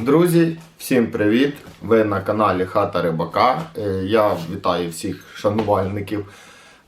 Друзі, всім привіт! Ви на каналі Хата Рибака. Е, Я вітаю всіх шанувальників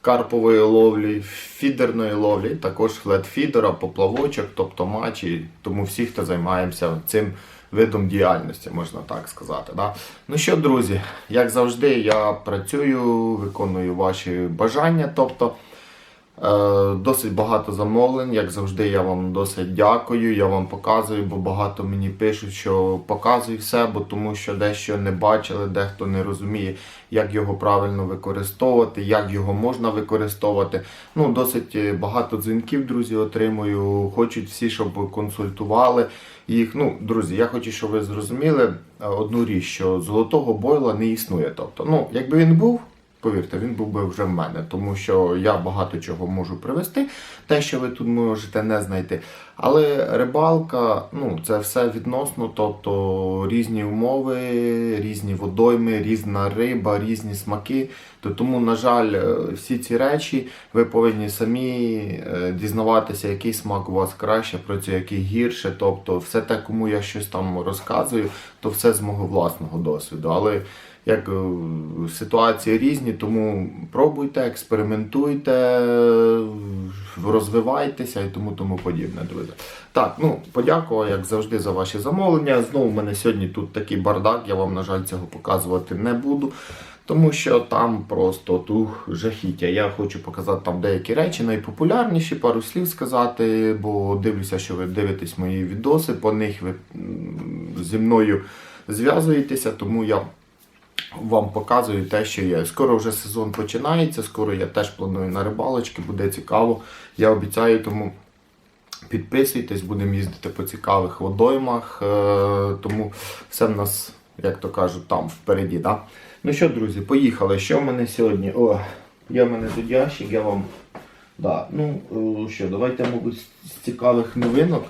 карпової ловлі, фідерної ловлі, також флетфідера, поплавочок, тобто матчі, тому всі, хто займаємося цим видом діяльності, можна так сказати. Да? Ну що, друзі, як завжди, я працюю, виконую ваші бажання. тобто Досить багато замовлень, як завжди, я вам досить дякую. Я вам показую, бо багато мені пишуть, що показуй все, бо тому що дещо не бачили, дехто не розуміє, як його правильно використовувати, як його можна використовувати. Ну, досить е, багато дзвінків, друзі, отримую. Хочуть всі, щоб консультували їх. Ну, друзі, я хочу, щоб ви зрозуміли е, одну річ, що золотого бойла не існує. Тобто, ну, якби він був. Повірте, він був би вже в мене, тому що я багато чого можу привезти, те, що ви тут можете не знайти. Але рибалка, ну це все відносно, тобто різні умови, різні водойми, різна риба, різні смаки. То тому, на жаль, е, всі ці речі ви повинні самі е, дізнаватися, який смак у вас краще, працює, який гірше. Тобто, все те, кому я щось там розказую, то все з мого власного досвіду. Але як е, ситуації різні, тому пробуйте, експериментуйте, розвивайтеся і тому тому подібне, друзі. Так, ну подякував, як завжди, за ваші замовлення. Знову в мене сьогодні тут такий бардак, я вам, на жаль, цього показувати не буду. Тому що там просто тух жахіття. Я хочу показати там деякі речі, найпопулярніші, пару слів сказати, бо дивлюся, що ви дивитесь мої відоси, по них ви зі мною зв'язуєтеся, тому я вам показую те, що є. Скоро вже сезон починається, скоро я теж планую на рибалочки, буде цікаво. Я обіцяю, тому підписуйтесь, будемо їздити по цікавих водоймах, е, тому все в нас, як то кажуть, там впереді. Да? Ну що, друзі, поїхали. Що в мене сьогодні? О, є в мене тут ящик, я вам. Да, ну е, що, давайте, мабуть, з цікавих новинок.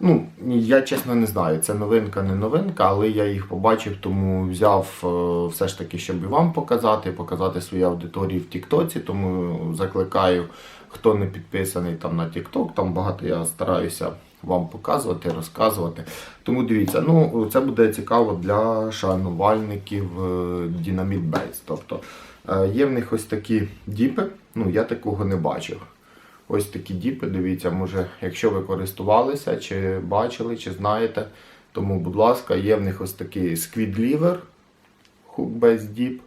Ну, я чесно не знаю, це новинка, не новинка, але я їх побачив, тому взяв е, все ж таки, щоб і вам показати, показати своїй аудиторії в Тіктоці. Тому закликаю, хто не підписаний там на Тікток, там багато я стараюся вам показувати, розказувати. Тому дивіться, ну це буде цікаво для шанувальників е, Dynamite Base. Тобто є в них ось такі діпи, ну я такого не бачив. Ось такі діпи, дивіться, може, якщо ви користувалися, чи бачили, чи знаєте. Тому, будь ласка, є в них ось такий сквідлівер, Hook Base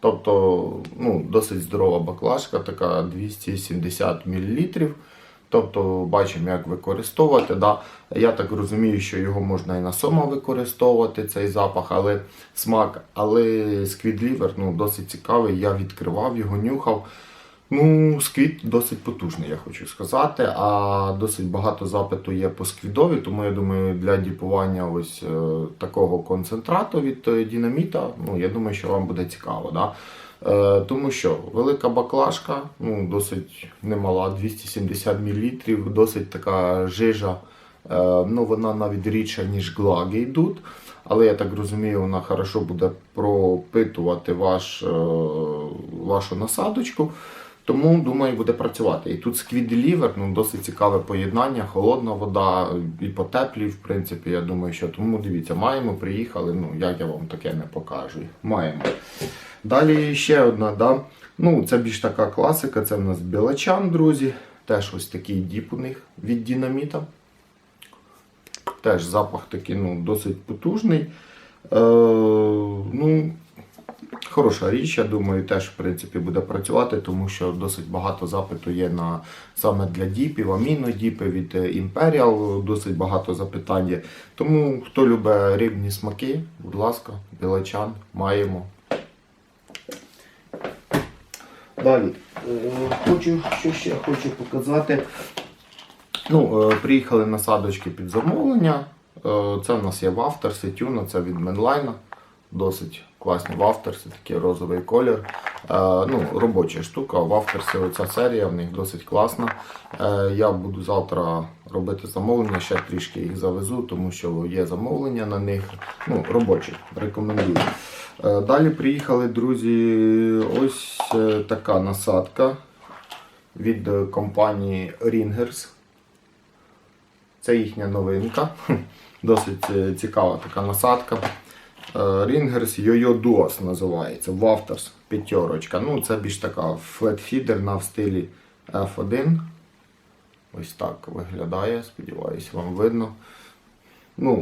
Тобто ну, досить здорова баклажка, така 270 мл. Тобто бачимо, як використовувати. Да. Я так розумію, що його можна і на сома використовувати, цей запах, але смак. Але Liver ну, досить цікавий. Я відкривав його, нюхав. Ну, сквіт досить потужний, я хочу сказати. А досить багато запиту є по сквідові, тому я думаю, для діпування ось е, такого концентрату від е, динаміта, ну, я думаю, що вам буде цікаво. Да? Е, тому що велика баклажка, ну, досить немала, 270 мл, досить така жижа. Е, ну, вона навіть рідша, ніж глаги йдуть. Але я так розумію, вона хорошо буде пропитувати ваш, е, вашу насадочку. Тому, думаю, буде працювати. І тут Deliver, ну, досить цікаве поєднання, холодна вода і по теплій, в принципі, я думаю, що тому дивіться, маємо, приїхали, ну, як я вам таке не покажу. Маємо. Далі ще одна, да? ну, це більш така класика, це в нас білачан, друзі. Теж ось такий діп у них від динаміта. Теж запах такий ну, досить потужний. Е, ну, Хороша річ, я думаю, теж в принципі буде працювати, тому що досить багато запиту є на саме для діпів, амінодіпи від е, Imperial, досить багато запитань є. Тому хто любить рибні смаки, будь ласка, білачан маємо. Далі. Е, Хочу, що ще хочу показати. Ну, е, Приїхали насадочки під замовлення. Е, Це в нас є вафтерси, тюна, це від Менлайна. Досить класні вафтерси, такий розовий колір. Е, ну, Робоча штука. Вафтерси, оця серія в них досить класна. Е, я буду завтра робити замовлення, ще трішки їх завезу, тому що є замовлення на них. Ну, Робочі, рекомендую. Е, далі приїхали, друзі, ось така насадка від компанії Ringers. Це їхня новинка. Досить цікава така насадка. Е, Рінгерс Йо-Йо Duos називається. Вафтерс п'ятерочка. Ну, це більш така флетфідерна в стилі F1. Ось так виглядає, сподіваюся, вам видно. Ну,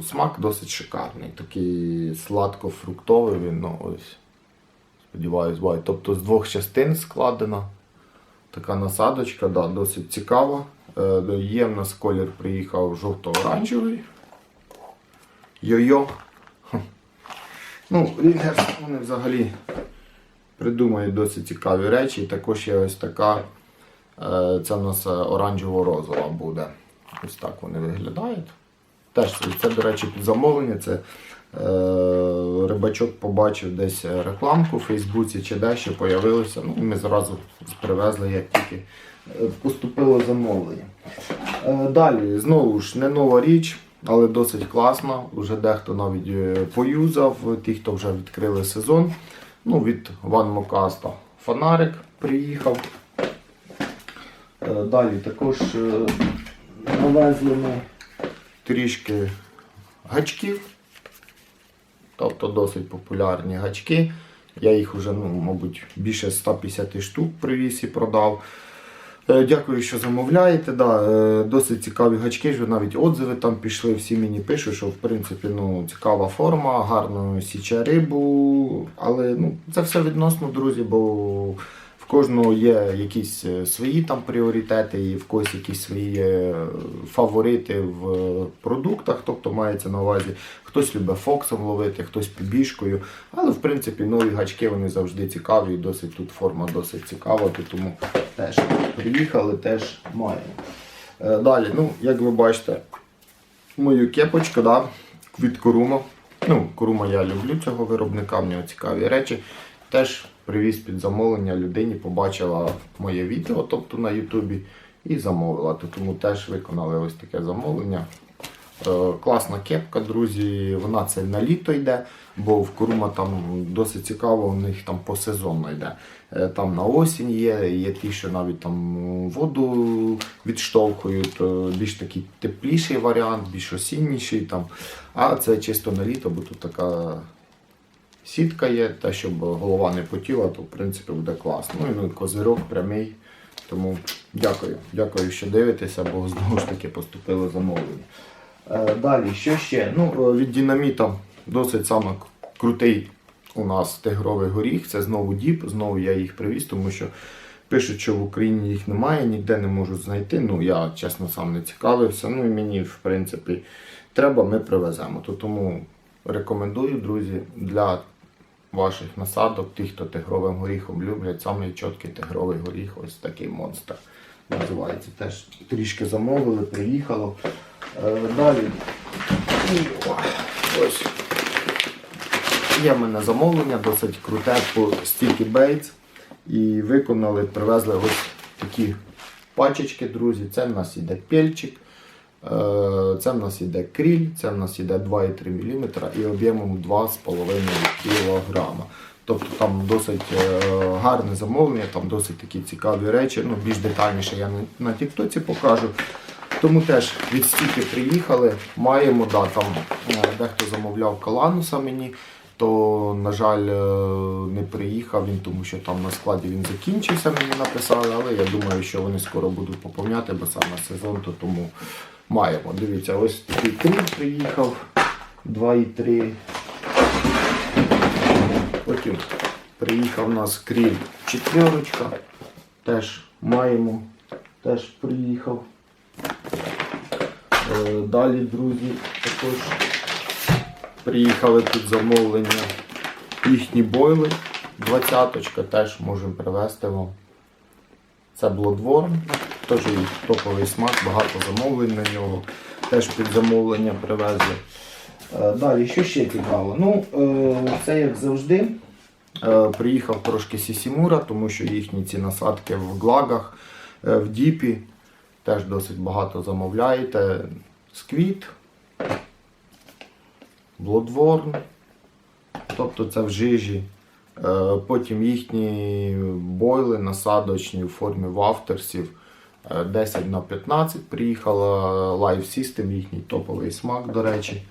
е, смак досить шикарний. Такий сладко-фруктовий він, ну ось. Сподіваюсь, бачите. Тобто з двох частин складена. Така насадочка, да, досить цікава. Е, є в нас колір приїхав жовто-оранжевий. Йо-йо. Ну, Рінгерс, вони взагалі придумують досить цікаві речі. І також є ось така. е, Це в нас е, оранжево-розова буде. Ось так вони виглядають. Теж це, до речі, під замовлення. Це е, рибачок побачив десь рекламку в Фейсбуці чи де, що появилося. Ну, ми зразу привезли, як тільки е, поступило замовлення. Е, далі, знову ж, не нова річ, але досить класна. Уже дехто навіть е, поюзав, ті, хто вже відкрили сезон. Ну, від Ван Мокаста фонарик приїхав. Е, Далі також е, навезли ми трішки гачків. Тобто досить популярні гачки. Я їх вже, ну, мабуть, більше 150 штук привіз і продав. Е, Дякую, що замовляєте. Да, е, досить цікаві гачки, вже навіть отзиви там пішли. Всі мені пишуть, що в принципі ну, цікава форма, гарно січе рибу. Але ну, це все відносно, друзі, бо кожного є якісь е, свої там пріоритети, і в когось якісь свої е, фаворити в е, продуктах. Тобто мається на увазі, хтось любить фоксом ловити, хтось підбіжкою. Але в принципі нові гачки вони завжди цікаві, і досить тут форма досить цікава, то тому теж приїхали, теж маємо. Далі, ну, як ви бачите, мою кепочку да, від Корума. Ну, Корума я люблю цього виробника, в нього цікаві речі. Теж привіз під замовлення людині, побачила моє відео, тобто на Ютубі, і замовила. То Тому теж виконали ось таке замовлення. Е, Класна кепка, друзі. Вона це на літо йде, бо в Курума там досить цікаво, у них там посезонно йде. Е, Там на осінь є, є ті, що навіть там воду відштовхують, е, більш такий тепліший варіант, більш осінніший. Там. А це чисто на літо, бо тут така сітка є, те, щоб голова не потіла, то в принципі буде класно. Ну і ну, козирок прямий. Тому дякую. Дякую, що дивитеся, бо знову ж таки поступило замовлення. Е, Далі, що ще? Ну, е, від динаміта досить саме крутий у нас тигровий горіх. Це знову діп, знову я їх привіз, тому що пишуть, що в Україні їх немає, ніде не можуть знайти. Ну, я чесно сам не цікавився. Ну і мені, в принципі, треба, ми привеземо. То тому рекомендую, друзі, для ваших насадок, ті, хто тигровим горіхом люблять, самий чіткий тигровий горіх, ось такий монстр. Називається. Теж трішки замовили, приїхало. Е, Далі. Ось. Є в мене замовлення, досить круте по Sticky Baits. І виконали, привезли ось такі пачечки, друзі. Це в нас іде пельчик, це в нас іде кріль, це в нас іде 2,3 мм і об'ємом 2,5 кг. Тобто там досить е, гарне замовлення, там досить такі цікаві речі. Ну, більш детальніше я на- Тіктоці покажу. Тому теж від стільки приїхали, маємо, да, там е, дехто замовляв калануса мені, то, на жаль, е, не приїхав він, тому що там на складі він закінчився, мені написали, але я думаю, що вони скоро будуть поповняти, бо саме сезон, то тому маємо. Дивіться, ось такий крім приїхав 2,3. Потім приїхав у нас кріль четверочка. Теж маємо, теж приїхав. Е, Далі, друзі, також приїхали під замовлення їхні бойли. Двадцяточка теж можемо привезти вам. Це Bloodworm, теж топовий смак, багато замовлень на нього. Теж під замовлення привезли. Е, Далі, що ще цікаво? Ну, е, це як завжди. Е, Приїхав трошки Сісімура, тому що їхні ці насадки в глагах, в діпі. Теж досить багато замовляєте. Сквіт, Bloodworm, тобто це в жижі. Потім їхні бойли насадочні у формі вафтерсів. Е, 10 на 15 приїхала Live System, їхній топовий смак, до речі.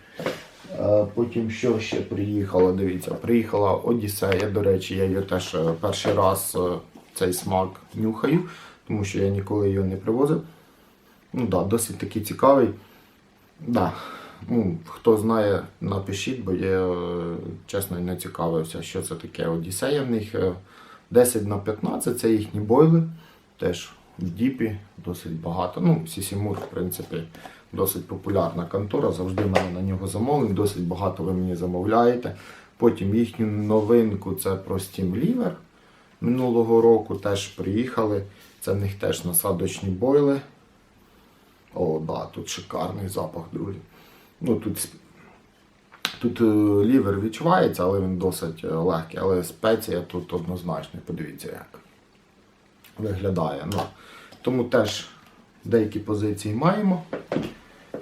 Е, Потім що ще приїхало? Дивіться, приїхала Одіссея. До речі, я її теж е, перший раз е, цей смак нюхаю, тому що я ніколи його не привозив. Ну да, досить такий цікавий. Да. Ну, хто знає, напишіть, бо я чесно не цікавився, що це таке Одіссея. В них е, 10 на 15 це їхні бойли. Теж Діпі досить багато. Ну, Сісімур, в принципі, досить популярна контора. Завжди мене на нього замовлень, досить багато ви мені замовляєте. Потім їхню новинку це про Steam Liver. Минулого року теж приїхали. Це в них теж насадочні бойли. О, да, тут шикарний запах, друзі. Ну, тут, тут лівер відчувається, але він досить е, легкий. Але спеція тут однозначно. Подивіться, як виглядає. Ну, тому теж деякі позиції маємо.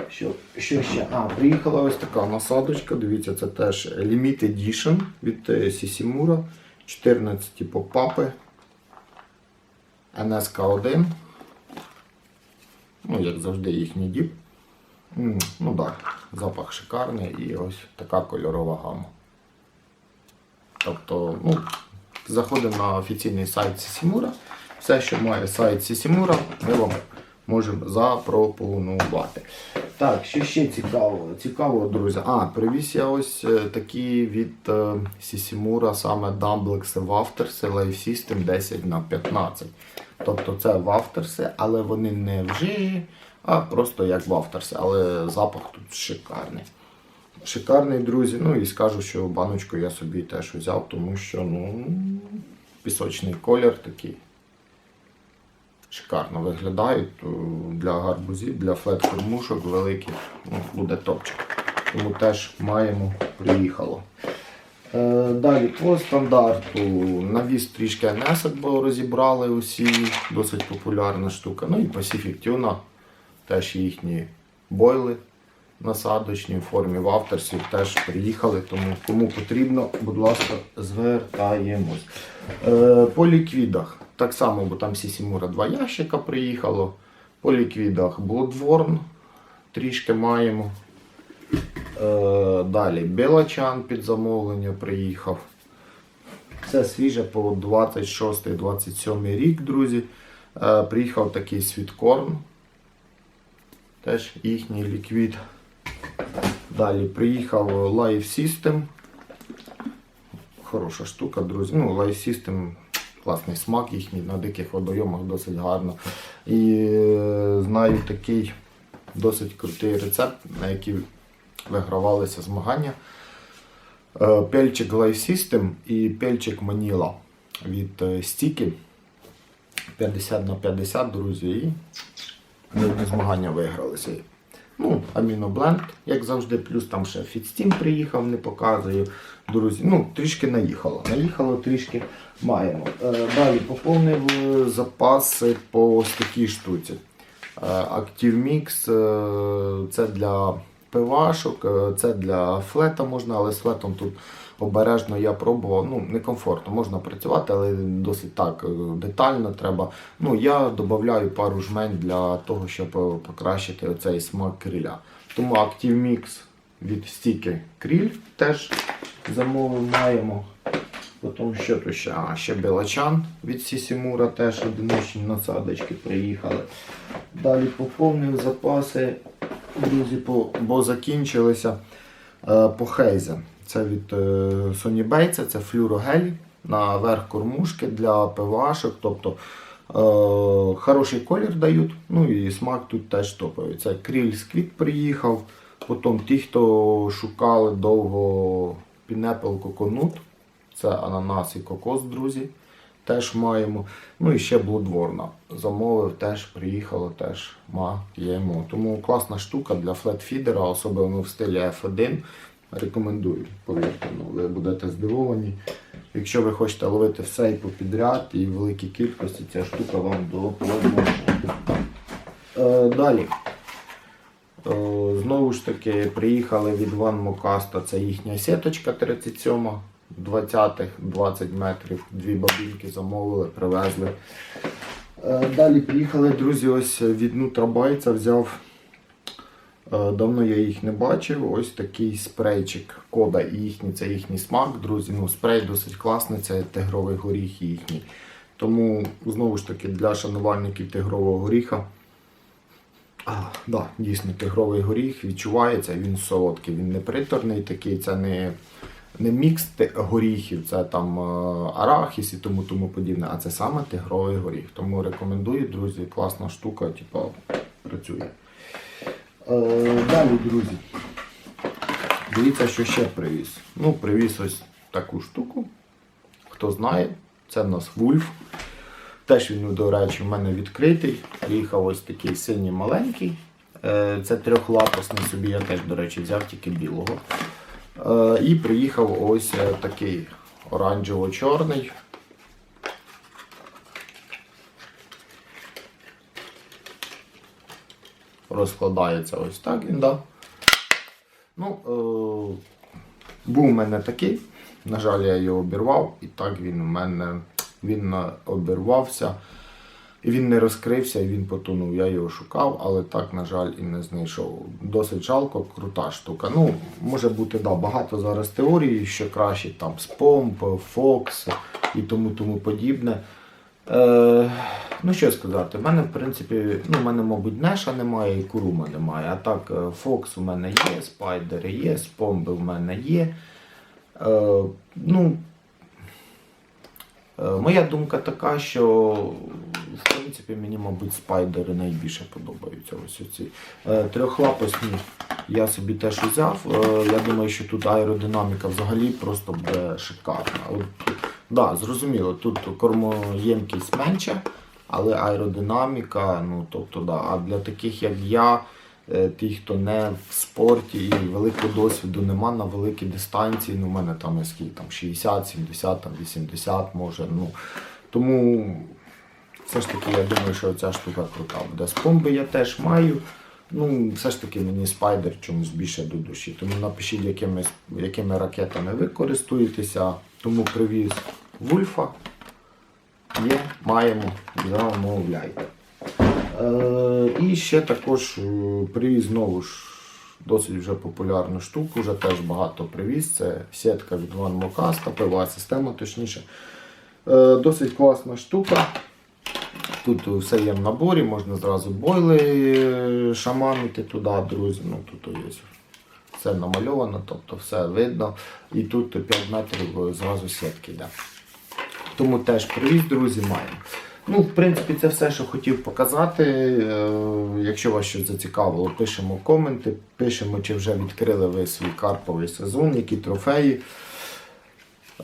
Що, що ще? А, приїхала ось така насадочка. Дивіться, це теж Limited Edition від е, Сісімура. 14 попапи. NSK1. Ну, як завжди, їхній діп. Ну так, запах шикарний і ось така кольорова гама. Тобто, ну, заходимо на офіційний сайт Сісімура. Все, що має сайт Сісімура, ми вам можемо запропонувати. Так, що ще цікаво? Цікаво, друзі. А, привіз я ось е, такі від е, Сісімура, саме Dumblex Вафтерси Life System 10 на 15. Тобто це вафтерси, але вони не в жижі, а просто як вафтерси. Але запах тут шикарний. Шикарний, друзі. Ну і скажу, що баночку я собі теж взяв, тому що ну, пісочний колір такий. Шикарно виглядають для гарбузів, для флет-кормушок великих ну, буде топчик. Тому теж маємо, приїхало. Е, Далі по стандарту навіс трішки NS, бо розібрали усі, досить популярна штука. Ну і Pacific Tuna, теж їхні бойли насадочні в формі теж приїхали, тому кому потрібно, будь ласка, звертаємось. Е, По ліквідах так само, бо там Сісімура два ящика приїхало. По ліквідах Bloodborne трішки маємо. Е, Далі Белачан під замовлення приїхав. Це свіже по 26-27 рік, друзі. Е, Приїхав такий світкорн. Теж їхній ліквід. Далі приїхав Live System. Хороша штука, друзі. Ну, Live System, класний смак їхній на диких водойомах досить гарно. І е, знаю такий досить крутий рецепт, на який вигравалися змагання. Е, Пельчик Live System і пельчик Manila від е, Стіки. 50 на 50, друзі. І змагання вигралися. Ну, амінобленд, як завжди, плюс там ще Фідстім приїхав, не показую. Друзі, ну, трішки наїхало. Наїхало, трішки маємо. Е, далі поповнив е, запаси по ось такій штуці. Е, Active Mix е, це для пивашок, це для флета можна, але з флетом тут обережно я пробував. Ну, некомфортно, можна працювати, але досить так е, детально треба. Ну, я додаю пару жмень для того, щоб е, покращити оцей смак криля. Тому Active Mix від стіки кріль теж замовив маємо. Потім що тут ще? А, ще Белачан від Сісімура теж одиночні насадочки приїхали. Далі поповнив запаси, друзі, бо закінчилися е, по Хейзе. Це від е, Sony Bates, це флюрогель на верх кормушки для ПВАшок. Тобто е, хороший колір дають, ну і смак тут теж топовий. Це кріль сквіт приїхав. Потім ті, хто шукали довго Pineapple Coconut, це ананас і кокос, друзі. Теж маємо. Ну і ще Bloodborne. Замовив, теж приїхало, теж маємо. Тому класна штука для флетфідера, особливо в стилі F1. Рекомендую, повірте, ну, ви будете здивовані. Якщо ви хочете ловити все і попідряд, і в великій кількості, ця штука вам допоможе. Е, далі. Е, Знову ж таки, приїхали від Ван Мокаста, це їхня сіточка 37 20-х, 20 метрів, дві бабінки замовили, привезли. Е, Далі приїхали, друзі, ось від Нутрабайця взяв. Е, Давно я їх не бачив. Ось такий спрейчик кода і їхній, це їхній смак, друзі. Ну, спрей досить класний, це тигровий горіх їхній. Тому знову ж таки для шанувальників тигрового горіха. А, да, дійсно, тигровий горіх відчувається, він солодкий, він не приторний такий, це не, не мікс горіхів, це там е, арахіс і тому тому подібне, а це саме тигровий горіх. Тому рекомендую, друзі, класна штука, типа, працює. Е, далі, друзі. Дивіться, що ще привіз. Ну, привіз ось таку штуку. Хто знає, це в нас вульф. Теж він, до речі, в мене відкритий. Приїхав ось такий синій маленький. Е, Це трьохлапосний собі, я теж, до речі, взяв тільки білого. Е, І приїхав ось такий оранжево-чорний. Розкладається ось так він, да. Ну, е, був у мене такий. На жаль, я його обірвав, і так він у мене він обірвався. І він не розкрився, і він потонув. Я його шукав, але так, на жаль, і не знайшов. Досить жалко, крута штука. Ну, може бути, да, багато зараз теорій, що краще там спомп, Фокс і тому тому подібне. Е, ну що сказати, в мене, в принципі, ну, в мене, мабуть, Неша немає і Курума немає. А так, е, Фокс у мене є, спайдери є, спомби в мене є. Е, ну, Е, Моя думка така, що в принципі мені, мабуть, спайдери найбільше подобаються. Ось ці трьохлапосні я собі теж взяв. Е, Я думаю, що тут аеродинаміка взагалі просто буде шикарна. Да, зрозуміло, тут кормоємкість менша, але аеродинаміка, ну тобто, да. А для таких як я, е, ті, хто не в спорті і великого досвіду нема на великій дистанції. Ну, у мене там скільки там 60, 70, там 80 може. Ну, тому все ж таки я думаю, що ця штука крута буде. З помби я теж маю. Ну, все ж таки мені спайдер чомусь більше до душі. Тому напишіть, якими, якими ракетами ви користуєтеся. Тому привіз Вульфа. Є, маємо, замовляйте. Е, і ще також е, привіз знову ж досить вже популярну штуку, вже теж багато привіз. Це сітка від One Mocasta, пила система точніше. Е, досить класна штука. Тут все є в наборі, можна зразу бойли е, шаманити туди, друзі. Ну, тут є все намальовано, тобто все видно. І тут 5 метрів зразу сітки йде. Тому теж привіз, друзі, маємо. Ну, в принципі, це все, що хотів показати. Е, Якщо вас щось зацікавило, пишемо коменти, пишемо, чи вже відкрили ви свій карповий сезон, які трофеї.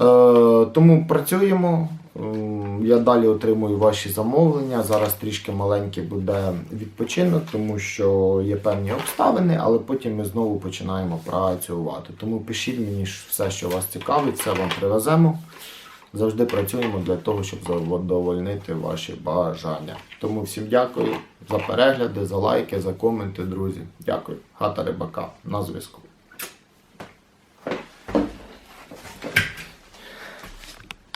Е, Тому працюємо. Ем, Я далі отримую ваші замовлення. Зараз трішки маленький буде відпочинок, тому що є певні обставини, але потім ми знову починаємо працювати. Тому пишіть мені все, що вас цікавить, все вам привеземо. Завжди працюємо для того, щоб задовольнити ваші бажання. Тому всім дякую за перегляди, за лайки, за коменти, друзі. Дякую. Хата Рибака на зв'язку.